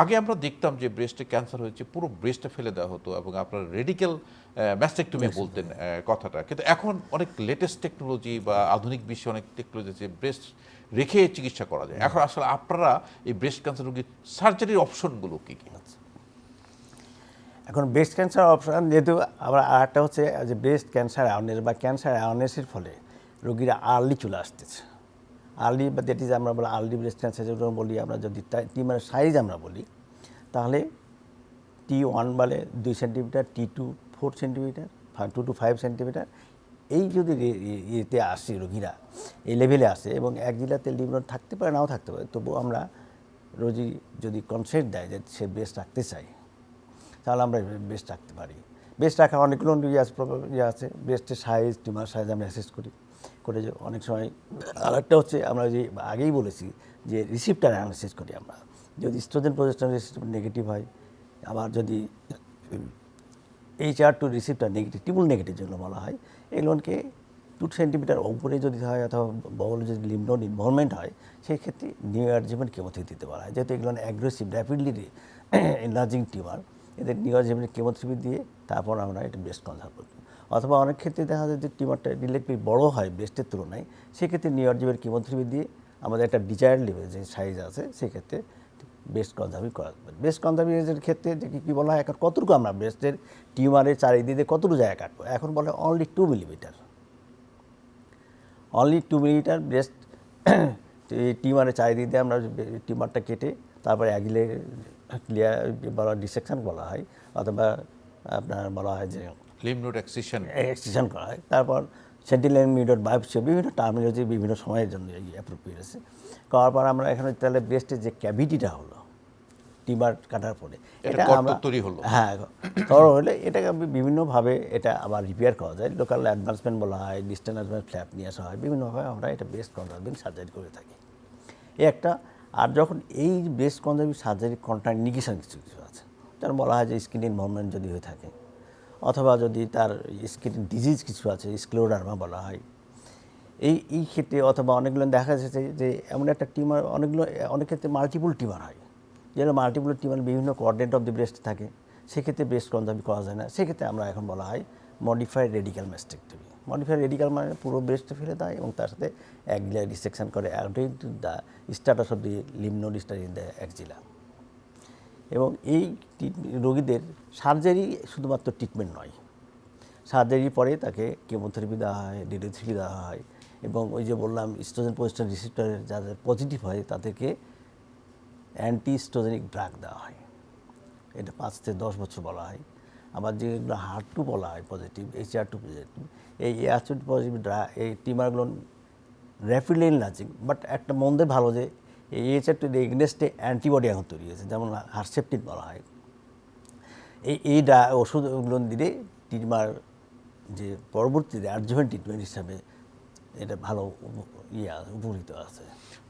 আগে আমরা দেখতাম যে ব্রেস্টে ক্যান্সার হয়েছে পুরো ব্রেস্টে ফেলে দেওয়া হতো এবং আপনার রেডিক্যাল ম্যাস্টেকটমি বলতেন কথাটা। কিন্তু এখন অনেক লেটেস্ট টেকনোলজি বা আধুনিক বিশ্বে অনেক টেকনোলজি আছে ব্রেস্ট রেখে চিকিৎসা করা যায়। এখন আসলে আপনারা এই ব্রেস্ট ক্যান্সার রোগীর সার্জারির অপশনগুলো কী কী? এখন ব্রেস্ট ক্যান্সার অপশন যেহেতু আবার আর একটা হচ্ছে যে ব্রেস্ট ক্যান্সার অ্যাওয়ারনেস বা ক্যান্সার অ্যাওয়ারনেসের ফলে রোগীরা আর্লি চলে আসতেছে। আর্লি বা দ্যাট ইজ আমরা বলি আর্লি ব্রেস্ট ক্যান্সার যেটা বলি আমরা যদি টিমারের সাইজ আমরা বলি, তাহলে টি ওয়ান বলে দুই centimetre T two four centimetre two to five centimetre এই যদি ইয়েতে আসে রোগীরা, এই লেভেলে আসে এবং এক জেলাতে লিমনোড থাকতে পারে, নাও থাকতে পারে, তবুও আমরা রোগী যদি কনসেন্ট দেয় যে সে ব্রেস্ট রাখতে চায়, তাহলে আমরা বেস্ট রাখতে পারি। বেস্ট রাখা অনেকগুলো ইয়ে আছে ইয়ে আছে বেস্টের সাইজ টিমার সাইজ আমরা অ্যাসেস করি। করে অনেক সময় আর একটা হচ্ছে আমরা যে আগেই বলেছি যে রিসিপ্টার অ্যানালিসিস করি আমরা। যদি স্ট্রোজেন প্রজেস্টন রিসিপ্ট নেগেটিভ হয়, আবার যদি H R two receptor negative triple negative যেগুলো বলা হয় এগুলোকে টু সেন্টিমিটার উপরে যদি হয় অথবা বগলে যদি লিমনোড ইনভলভমেন্ট হয় সেই ক্ষেত্রে নিউ অ্যাডজিমেন্ট কেমোথেরাপি দিতে পারা হয়। যেহেতু এগুলো অ্যাগ্রেসিভ র্যাপিডলি এনার্জিং টিউমার এদের নিউ অ্যাডজিমেন্ট কেমোথেরাপি দিয়ে তারপর আমরা এটা বেস্ট কনসাল্ট করি অথবা অনেক ক্ষেত্রে দেখা যায় যে টিউমারটা রিলেটিভলি বড় হয় ব্রেস্টের তুলনায়, সেক্ষেত্রে নিউ অ্যাডজিমেন্ট কেমোথেরাপি দিয়ে আমাদের একটা ডিজায়ার লেভেল যে সাইজ আছে, সেক্ষেত্রে বেস্ট কনজার্ভি করা বেস্ট কনজার্ভের ক্ষেত্রে যে কী বলা হয়? এখন কতটুকু আমরা ব্রেস্টের টিউমারের চারিদিকে কতটুকু জায়গা কাটবো? এখন বলে only two millimetre only two millimetre breast টিউমারের চারিদিকে আমরা টিউমারটা কেটে তারপরে অ্যাগিলে ক্লিয়ার বলা ডিসেকশন বলা হয়, অথবা আপনার বলা হয় যে লিমনোড এক্সিশন এক্সটেনশন করা হয়। তারপর সেন্টিলাইন মিডট বায়োপসি বিভিন্ন টার্মিনোলজি বিভিন্ন সময়ের জন্য অ্যাপ্রোপ্রিয়েট আছে। করার পর আমরা এখানে তাহলে ব্রেস্টের যে ক্যাভিটিটা হলো টিমার কাটার পরে এটা আমরা তৈরি হলো। হ্যাঁ তৈরি হলে এটাকে বিভিন্নভাবে এটা আবার রিপেয়ার করা যায়। লোকাল অ্যাডভান্সমেন্ট বলা হয় ডিস্টেন্স অ্যাডভান্স ফ্ল্যাপ নিয়ে আসা হয়। বিভিন্নভাবে আমরা এটা বেস্ট কনজার্ভিং সার্জারি করে থাকি। এই একটা আর যখন এই বেস্ট কনজার্ভিং সার্জারি কন্ট্রাইন্ডিকেশন কিছু কিছু আছে যার বলা হয় যে স্কিন ইনভলভমেন্ট যদি হয়ে থাকে। অথবা যদি তার স্কিন ডিজিজ কিছু আছে স্ক্লোডার্মা বলা হয়। এই এই ক্ষেত্রে অথবা অনেকগুলো দেখা যাচ্ছে যে এমন একটা টিমার অনেকগুলো, অনেক ক্ষেত্রে মাল্টিপুল টিমার হয়। যেটা মাল্টিপুল টিমার বিভিন্ন কোঅর্ডিনেট অফ দি ব্রেস্ট থাকে। সেক্ষেত্রে ব্রেস্ট কনজার্ভি করা যায় না। সেক্ষেত্রে আমরা এখন বলা হয় modified radical mastectomy modified radical মানে পুরো ব্রেস্টে ফেলে দেয় এবং তার সাথে একজিলা ডিসেকশন করে according to the status of the lymph node study in the axilla এবং এই রোগীদের সার্জারি শুধুমাত্র ট্রিটমেন্ট নয়। সার্জারির পরে তাকে কেমোথেরাপি দেওয়া হয় রেডিওথেরাপি দেওয়া হয় এবং ওই যে বললাম স্টোজেন পজিশন রিসিপ্টারের যাদের পজিটিভ হয় তাদেরকে অ্যান্টি স্টোজেনিক ড্রাগ দেওয়া হয়। এটা পাঁচ থেকে দশ বছর বলা হয়। আবার যেগুলো হার্ট টু বলা হয় positive H R two positive এই এইচ টু পজিটিভ ড্রা এই টিমারগুলো র্যাপিডলি এনলার্জিং বাট একটা মন্দের ভালো যে এই এইচ আর টু এগনেস্টে অ্যান্টিবডি এখন তৈরি হয়েছে, যেমন হারসেপটিন বলা হয়। এই এই ডা, ওষুধগুলো দিলে টিমার যে পরবর্তীতে অ্যাডজুভেন্ট ট্রিটমেন্ট হিসাবে এটা ভালো ইয়ে উপকৃত আছে।